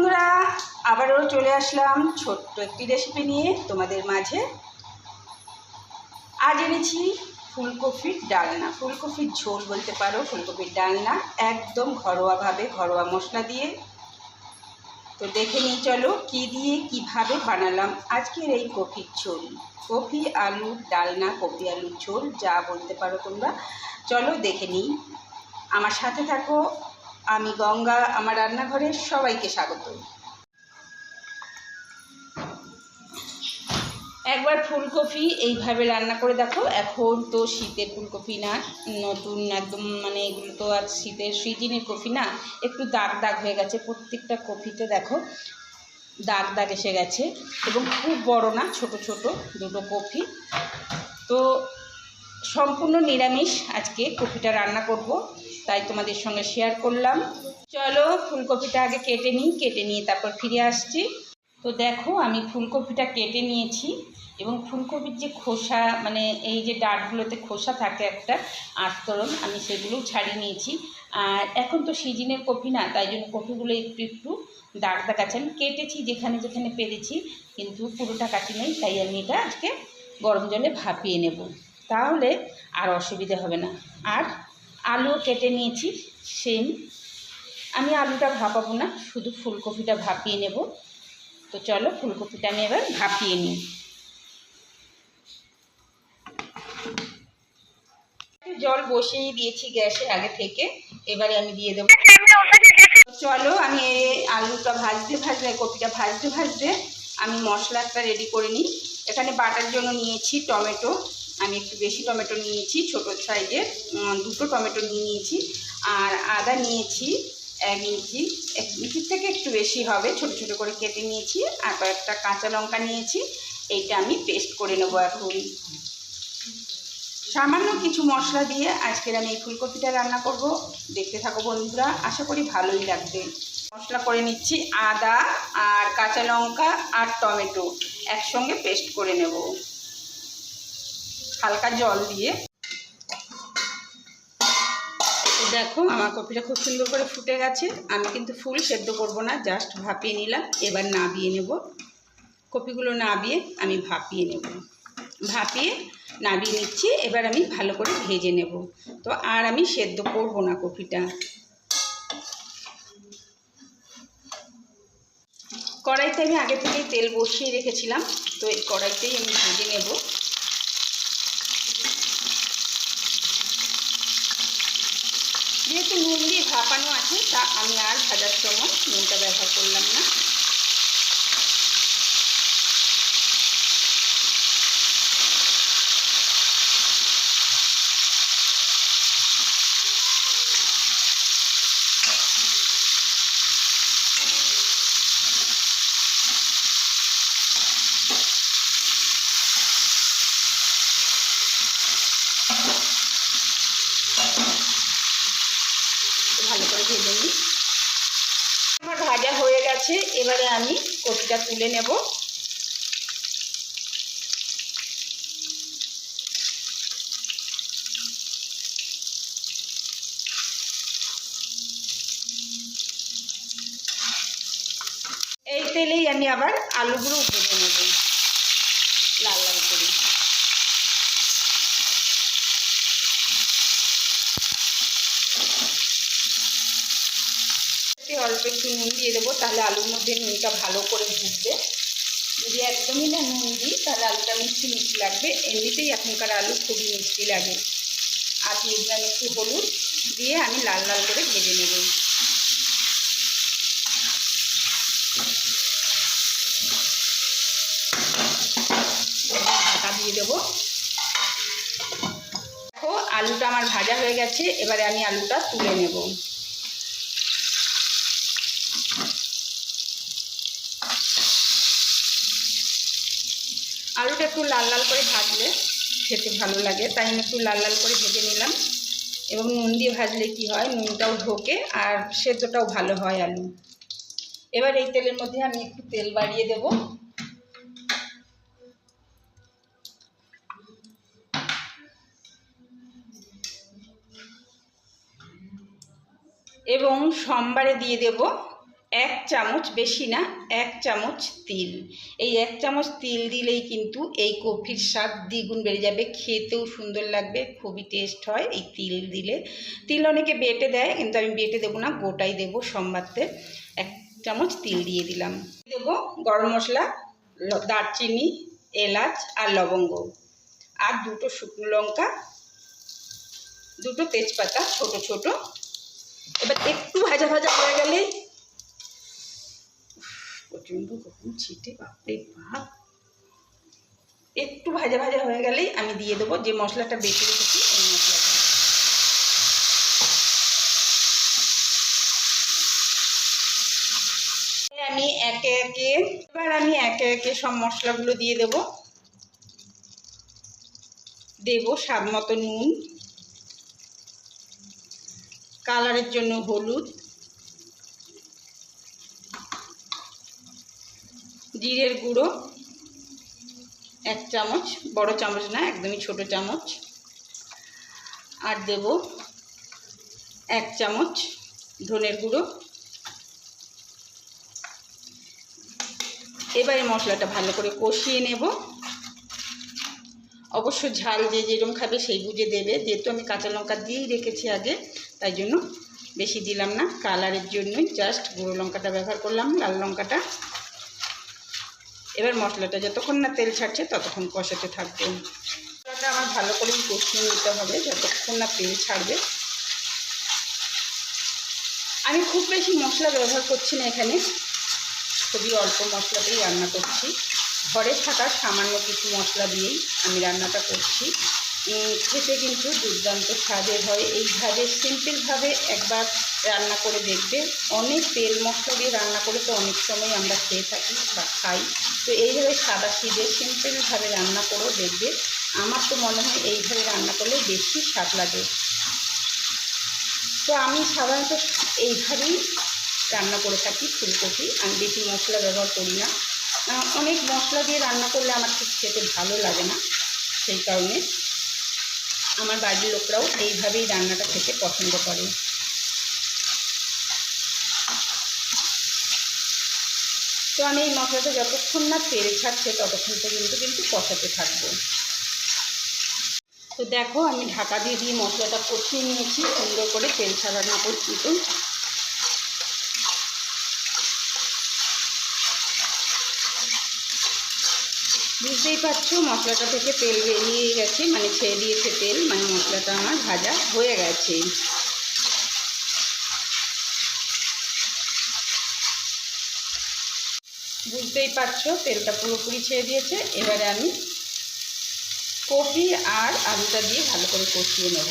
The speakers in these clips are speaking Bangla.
বন্ধুরা, আবারও চলে আসলাম ছোট্ট একটি রেসিপি নিয়ে তোমাদের মাঝে। আজ এনেছি ফুলকপির ডালনা। ফুলকপির ঝোল বলতে পারো, ফুলকপির ডালনা একদম ঘরোয়াভাবে, ঘরোয়া মশলা দিয়ে। তো দেখে নিই, চলো কী দিয়ে, কীভাবে বানালাম আজকের এই কপির ঝোল। কপি আলুর ডালনা, কপি আলুর ঝোল, যা বলতে পারো তোমরা। চলো দেখে নিই। আমার সাথে থাকো। আমি গঙ্গা, আমার রান্নাঘরের সবাইকে স্বাগত। একবার ফুলকপি এইভাবে রান্না করে দেখো। এখন তো শীতের ফুলকপি না, নতুন একদম মানে এগুলো তো আর শীতের সিজনের কপি না, একটু দাগ দাগ হয়ে গেছে। প্রত্যেকটা কপিতে দেখো দাগ দাগ এসে গেছে এবং খুব বড় না, ছোট ছোট দুটো কপি তো সম্পূর্ণ নিরামিষ আজকে কপিটা রান্না করব। তাই তোমাদের সঙ্গে শেয়ার করলাম। চলো ফুলকপিটা আগে কেটে নিই, কেটে নিয়ে তারপর ফিরে আসছি। তো দেখো, আমি ফুলকপিটা কেটে নিয়েছি এবং ফুলকপির যে খোসা মানে এই যে ডাঁটগুলোতে খোসা থাকে একটা আস্তরণ, আমি সেগুলোও ছাড়িয়ে নিয়েছি। আর এখন তো সিজনের কপি না, তাই জন্য কপিগুলো একটু একটু দাগ দাগ আছে। আমি কেটেছি যেখানে যেখানে পেরেছি, কিন্তু পুরোটা কাটি নেই, তাই আমি এটা আজকে গরম জলে ভাপিয়ে নেব। তাহলে আর অসুবিধা হবে না। আর আলু কেটে নিয়েছি, সেম। আমি আলুটা ভাপাবো না, শুধু ফুলকপিটা ভাপিয়ে নেব। তো চলো ফুলকপিটা আমি এবার ভাপিয়ে নিই। জল বসিয়ে দিয়েছি গ্যাসে আগে থেকে, এবারে আমি দিয়ে দেবো। চলো আমি আলুটা ভাজতে ভাজতে, কপিটা ভাজতে ভাজতে আমি মশলাটা রেডি করে নিই। এখানে বাটার জন্য নিয়েছি টমেটো। আমি একটু বেশি টমেটো নিয়েছি, ছোটো সাইজের দুটো টমেটো নিয়ে নিয়েছি। আর আদা নিয়েছি, এক ইঞ্চি, এক ইঞ্চির থেকে একটু বেশি হবে, ছোট ছোট করে কেটে নিয়েছি। আর কয়েকটা কাঁচা লঙ্কা নিয়েছি, এইটা আমি পেস্ট করে নেব এখন। সামান্য কিছু মশলা দিয়ে আজকের আমি এই ফুলকপিটা রান্না করব। দেখতে থাকো বন্ধুরা, আশা করি ভালোই লাগবে। মশলা করে নিচ্ছি আদা আর কাঁচা লঙ্কা আর টমেটো, একসঙ্গে পেস্ট করে নেব। হালকা জল দিয়ে। দেখো, আমার কপিটা খুব সুন্দর করে ফুটে গেছে। আমি কিন্তু ফুল সেদ্ধ করব না, জাস্ট ভাপিয়ে নিলাম। এবার নাবিয়ে নেব। কপিগুলো নাবিয়ে আমি ভাপিয়ে নেব। ভাপিয়ে নাবিয়ে নিচ্ছি। এবার আমি ভালো করে ভেজে নেব। তো আর আমি সেদ্ধ করব না কপিটা। কড়াইতে আমি আগে থেকেই তেল বসিয়ে রেখেছিলাম। তো এই কড়াইতেই আমি ভেজে নেব যেহেতু নুন দিয়ে ভাপানো আছে তা আমি আর ভাজার সময় নুনটা ব্যবহার করলাম না ভালো করে ভেজে নিই আমার ভাজা হয়ে গেছে এবারে আমি কপিটা তুলে নেব। এই তেলেই আমি আবার আলুগুলো ভেজে নেব। লাল লাল করে অল্প একটু নুন দিয়ে দেবো, তাহলে আলুর মধ্যে নুনটা ভালো করে ঢুকবে যদি একদমই না নুন দিই, তাহলে আলুটা মিষ্টি মিষ্টি লাগবে। এমনিতেই এখনকার আলু খুবই মিষ্টি লাগে। আর দিয়ে দিলাম একটু হলুদ, দিয়ে আমি লাল লাল করে ভেজে নেব। দেবো। আলুটা আমার ভাজা হয়ে গেছে, এবারে আমি আলুটা তুলে নেব। আলুটা একটু লাল লাল করে ভাজলে খেতে ভালো লাগে। তাই আমি একটু লাল লাল করে ভেজে নিলাম। এবং নুন দিয়ে ভাজলে কি হয়? নুনটাও ঢোকে আর সেদ্ধটাও ভালো হয় আলু। এবার এই তেলের মধ্যে আমি একটু তেল বাড়িয়ে দেব। এবং সোমবারে দিয়ে দেব এক চামচ বেশি না, এক চামচ তিল। এই এক চামচ তিল দিলেই কিন্তু এই কফির স্বাদ দ্বিগুণ বেড়ে যাবে, খেতেও সুন্দর লাগবে, খুবই টেস্ট হয় এই তিল দিলে। তিল অনেকে বেটে দেয়, কিন্তু আমি বেটে দেবো না, গোটাই দেবো সোমবারতে এক চামচ তিল দিয়ে দিলাম। দেব গরম মশলা দারচিনি, এলাচ আর লবঙ্গ। আর দুটো শুকনো লঙ্কা, দুটো তেজপাতা, ছোট ছোট। এবার একটু ভাজা ভাজা হয়ে গেলেই প্রচণ্ড গরম ছিটে, বাপরে বাপ। একটু ভাজা ভাজা হয়ে গেলেই আমি দিয়ে দেবো যে মশলাটা বেটে রেখেছি আমি একে একে, এবার আমি একে একে সব মশলাগুলো দিয়ে দেব। দেব স্বাদ মতো নুন। কালারের জন্য হলুদ। জিরের গুঁড়ো, এক চামচ, বড় চামচ না, একদমই ছোট চামচ। আর দেব এক চামচ ধনের গুঁড়ো। এবারে মশলাটা ভালো করে কষিয়ে নেব। অবশ্য ঝাল যে যেরকম খাবে সেই বুঝে দেবে। যেহেতু আমি কাঁচা লঙ্কা দিয়েই রেখেছি আগে, তাই জন্য বেশি দিলাম না। কালারের জন্যই জাস্ট গুঁড়ো লঙ্কাটা ব্যবহার করলাম, লাল লঙ্কাটা। এবার মশলাটা যতক্ষণ না তেল ছাড়ছে ততক্ষণ কষাতে থাকবে। মশলাটা আমার ভালো করেই কষিয়ে নিতে হবে, যতক্ষণ না তেল ছাড়বে। আমি খুব বেশি মশলা ব্যবহার করছি না এখানে, খুবই অল্প মশলাতেই রান্না করছি। ঘরে থাকা সামান্য কিছু মশলা দিয়েই আমি রান্নাটা করছি। খেতে কিন্তু দুর্দান্ত স্বাদের হয়। এইভাবে সিম্পলভাবে একবার রান্না করে দেখবে। অনেক তেল মশলা দিয়ে রান্না করে তো অনেক সময় আমরা খেয়ে থাকি বা খাই। তো এইভাবে সাদা সিদে সিম্পলভাবে রান্না করেও দেখবে। আমার তো মনে হয় এইভাবে রান্না করলে বেশি স্বাদ লাগে। তো আমি সাধারণত এইভাবেই রান্না করে থাকি ফুলকপি। আমি বেশি মশলা ব্যবহার করি না। অনেক মশলা দিয়ে রান্না করলে আমার ঠিক খেতে ভালো লাগে না, সেই কারণে। আমার বাড়ির লোকরাও এইভাবেই রান্নাটা খেতে পছন্দ করে। তো আমি এই মশলাটা যতক্ষণ না তেল ছাড়ছে ততক্ষণ পর্যন্ত কিন্তু কষাতে থাকব। তো দেখো আমি ঢাকা দিয়ে দিয়ে মশলাটা কষিয়ে নিয়েছি, সুন্দর করে তেল ছাড়ানো পর্যন্ত বুঝতেই পারছ, মশলাটা থেকে তেল বেরিয়ে গেছে মানে ছেড়ে দিয়েছে তেল মানে মশলাটা আমার ভাজা হয়ে গেছে। বুঝতেই পারছ, তেলটা পুরোপুরি ছেড়ে দিয়েছে। এবারে আমি কপি আর আলুটা দিয়ে ভালো করে কষিয়ে নেব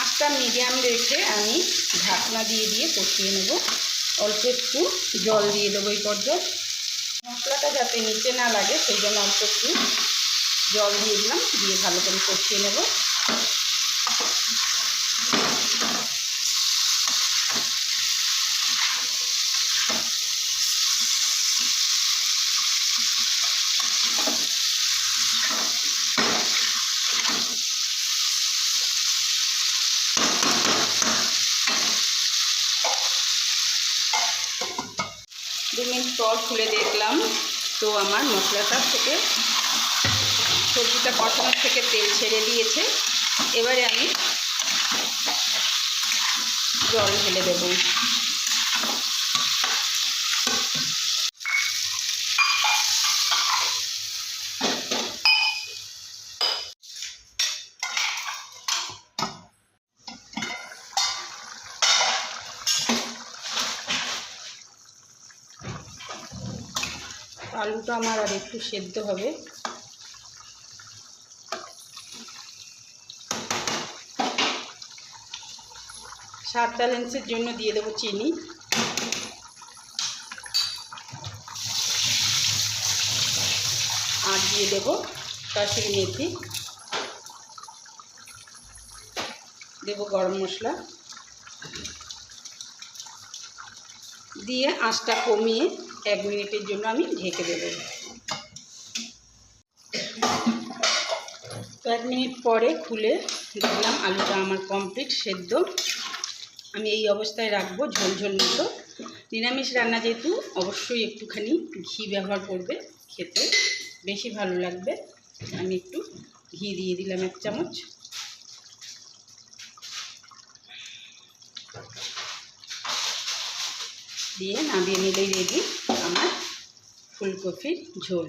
আঁচটা মিডিয়াম রেখে আমি ঢাকনা দিয়ে দিয়ে কষিয়ে নেব। অল্প একটু জল দিয়ে দেবো এই পর্যায়ে। মশলাটা যাতে নিচে না লাগে, সেই জন্য অল্প একটু জল দিয়ে দিলাম, দিয়ে ভালো করে কষিয়ে নেব দু মিনিট পর খুলে দেখলাম। তো আমার মশলাটা থেকে সবজিটা কষানোর থেকে তেল ছেড়ে দিয়েছে। এবারে আমি জল ঢেলে দেবো। আলুটা আমার আর একটু সেদ্ধ হবে। স্বাদ ব্যালেন্সের জন্য দিয়ে দেবো চিনি। আর দিয়ে দেবো কাশির মেথি। দেবো গরম মশলা। দিয়ে আঁচটা কমিয়ে এক মিনিটের জন্য আমি ঢেকে দেবো। এক মিনিট পরে খুলে দেখলাম আলুটা আমার কমপ্লিট সেদ্ধ। আমি এই অবস্থায় রাখব ঝোল ঝোল মতো। নিরামিষ রান্না যেহেতু, অবশ্যই একটুখানি ঘি ব্যবহার করবে খেতে। বেশি ভালো লাগবে। আমি একটু ঘি দিয়ে দিলাম এক চামচ। দিয়ে নামিয়ে নিলেই রেডি আমার ফুলকপির ঝোল।